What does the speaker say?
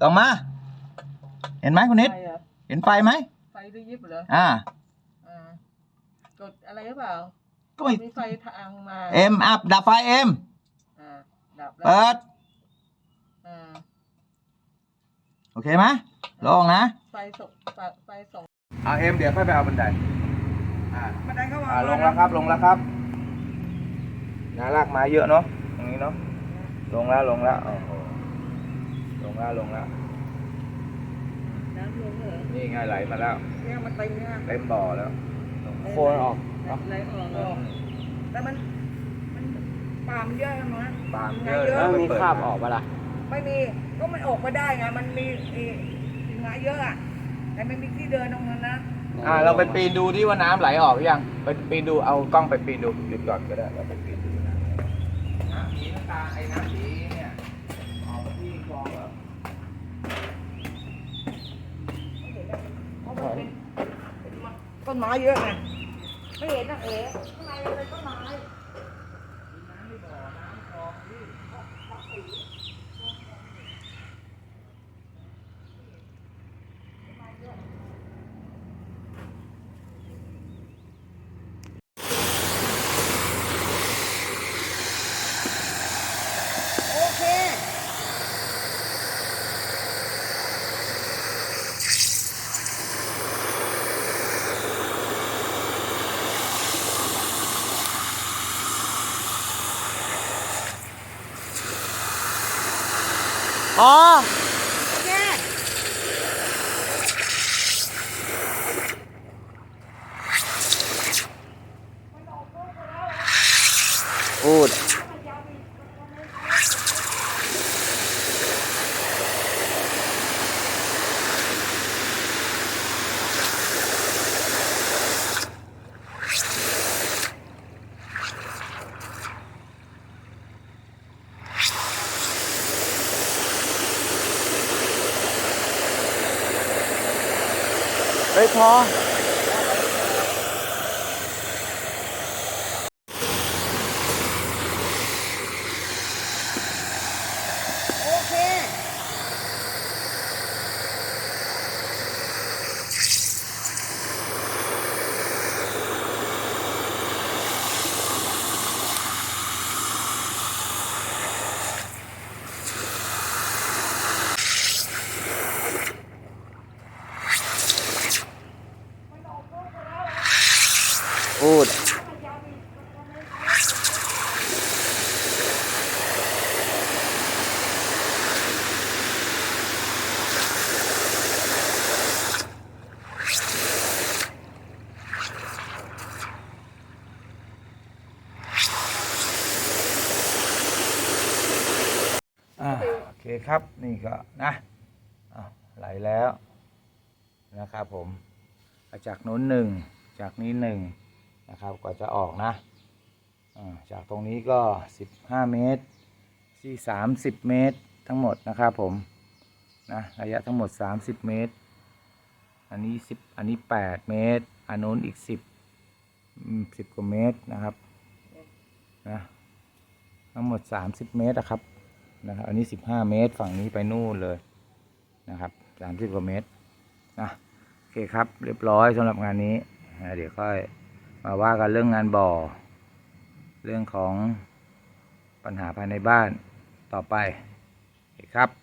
ต้องมา เห็นไหมคุณนิด ไฟเหรอเห็นไฟไหม ไฟได้ยิบเหรออ่า อ่ากดอะไรหรือเปล่าก็ไม่มีไฟทางมาเอ็มอัพดับไฟเอ็ม อ่าดับแล้วเปิด อ่าโอเคไหมลงนะ ไฟส่งไฟไฟส่งเอาเอ็มเดี๋ยวค่อยไปเอาบันได อ่า บันไดเข้ามาอ่าลงแล้วครับลงแล้วครับนาลากไม้เยอะเนาะตรงนี้เนาะลงแล้วลงแล้วโอ้โหลง แล้วลงแล้ว น้ำลงเหรอนี่ไงไหลมาแล้วเนี่ยมันเต็มเนี่ยเต็มบ่อแล้วโคนออกไหลออกออกแต่มันมันปามเยอะมั้งปาล์มไงเยอะเยอะแล้วมีคราบออกปะล่ะ ไม่มีก็มันออกมาได้ไงมันมีไอ้กิ่งไม้เยอะอะแต่ไม่มีที่เดินตรงนั้นนะอ่าเราไปปีนดูที่ว่าน้ำไหลออกหรือยังไปปีนดูเอากล้องไปปีนดูหยุดก่อนก็ได้เราไปปีนดูนะน้ำสีน้ำตาลไอ้น้ำสีเนี่ย ออกมาที่คลองเหรอ เพราะมันเป็นเป็น ต้นไม้เยอะไงไม่เห็นนะเอ๋ข้างในมันเป็นต้นไม้ โอเค อ๋อโอเคพูด เฮ้ยพอ โอเค พูด อ่าโอเคครับนี่ก็นะอ้าวไหลแล้วนะครับผม จากโน้นหนึ่งจากนี้หนึ่ง นะครับกว่าจะออกนะจากตรงนี้ก็ 15 เมตรที่30 เมตรทั้งหมดนะครับผมนะระยะทั้งหมด 30 เมตร อันนี้ 10 อันนี้ 8 เมตร อันโน้นอีก 10 10กว่าเมตรนะครับนะทั้งหมด 30 เมตรนะครับนะครับ อันนี้ 15 เมตรฝั่งนี้ไปนู่นเลยนะครับ 30 กว่าเมตรนะโอเคครับเรียบร้อยสำหรับงานนี้นะเดี๋ยวค่อย มาว่ากันเรื่องงานบ่อ เรื่องของปัญหาภายในบ้านต่อไปครับ